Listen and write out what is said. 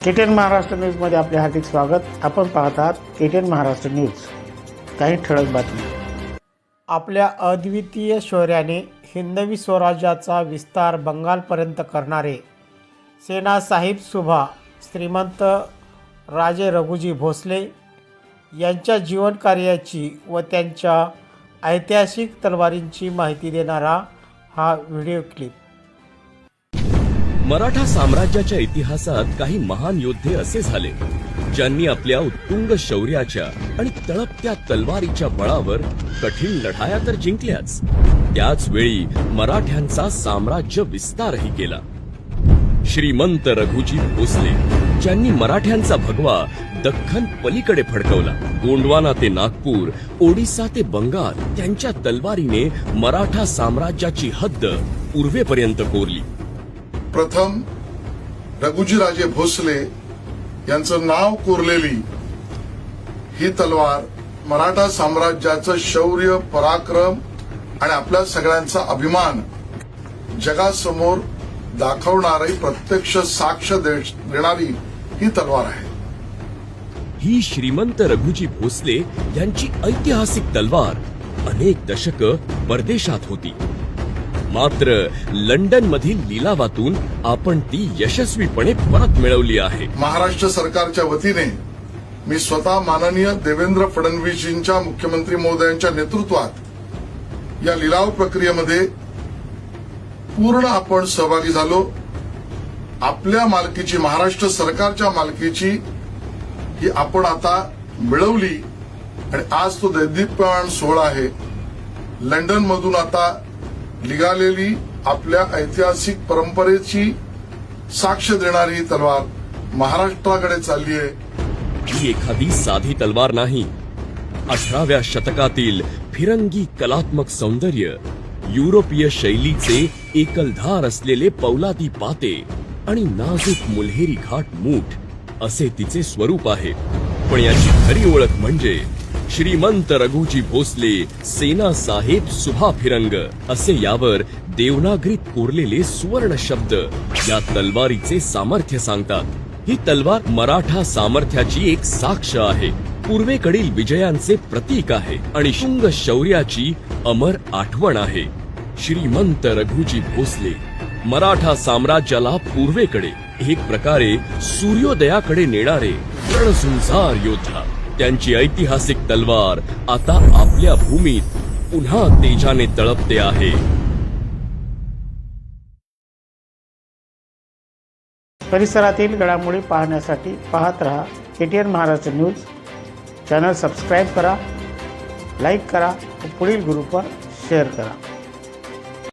केटेन महाराष्ट्र न्यूजमध्ये आपले हार्दिक स्वागत. आपण पाहत आहात केटीएन महाराष्ट्र न्यूज. काही ठळक बातमी आपल्या अद्वितीय शौर्याने हिंदवी स्वराज्याचा विस्तार बंगालपर्यंत करणारे सेना साहिब सुभा श्रीमंत राजे रघुजी भोसले यांच्या जीवनकार्याची व त्यांच्या ऐतिहासिक तलवारींची माहिती देणारा हा व्हिडिओ क्लिप. मराठा साम्राज्याच्या इतिहासात काही महान योद्धे असे झाले ज्यांनी आपल्या उत्तुंग शौर्याच्या आणि तळपत्या तलवारीच्या बळावर कठीण लढाया तर जिंकल्याच. त्याच वेळी मराठ्यांचा साम्राज्य विस्तारही केला. श्रीमंत रघुजी भोसले ज्यांनी मराठ्यांचा भगवा दख्खन पलीकडे फडकवला. गोंडवाना ते नागपूर ओडिसा ते बंगाल त्यांच्या तलवारीने मराठा साम्राज्याची हद्द पूर्वेपर्यंत कोरली. प्रथम रघुजीराजे भोसले यांचं नाव कोरलेली ही तलवार मराठा साम्राज्याचं शौर्य पराक्रम आणि आपल्या सगळ्यांचा अभिमान जगासमोर दाखवणारी प्रत्यक्ष साक्ष दे- देणारी ही तलवार आहे. ही श्रीमंत रघुजी भोसले यांची ऐतिहासिक तलवार अनेक दशक परदेशात होती. मात्र लंडन मधील लिलावातून आपण ती यशस्वीपणे परत मिळवली आहे. महाराष्ट्र सरकारच्या वतीने मी स्वतः माननीय देवेंद्र फडणवीसजींच्या मुख्यमंत्री महोदयांच्या नेतृत्वात या लिलाव प्रक्रियेमध्ये पूर्ण आपण सहभागी झालो. आपल्या मालकीची महाराष्ट्र सरकारच्या मालकीची ही आपण आता मिळवली. आणि आज तो दैदिप्यमान सोहळा आहे. लंडन मधून आता निघालेली आपल्या ऐतिहासिक परंपरेची साक्ष देणारी ही तलवार महाराष्ट्राकडे चालली आहे. ही एखादी साधी तलवार नाही. अठराव्या शतकातील फिरंगी कलात्मक सौंदर्य युरोपीय शैलीचे एकलधार असलेले पौलादी पाते आणि नाजूक मुल्हेरी घाट मूठ असे तिचे स्वरूप आहे. पण याची खरी ओळख म्हणजे श्रीमंत रघुजी भोसले सेना साहेब सुभा फिरंग. असे यावर देवनागरीत कोरलेले सुवर्ण शब्द. या तलवारीचे सामर्थ्य सांगतात. ही तलवार मराठा सामर्थ्याची एक साक्ष आहे. पूर्वेकडील विजयांचे प्रतीक आहे आणि शुंग शौर्याची अमर आठवण आहे. श्रीमंत रघुजी भोसले मराठा साम्राज्याला पूर्वेकडे एक प्रकारे सूर्योदयाकडे नेणारे रणसुंसार योद्धा. त्यांची ऐतिहासिक तलवार आता आपल्या भूमीत पुन्हा तेजाने तळपते आहे. परिसरातील घडामोडी पाहण्यासाठी पाहत रहा KTN Maharashtra news. Channel subscribe करा लाईक करा व पुढील ग्रुपवर शेअर करा.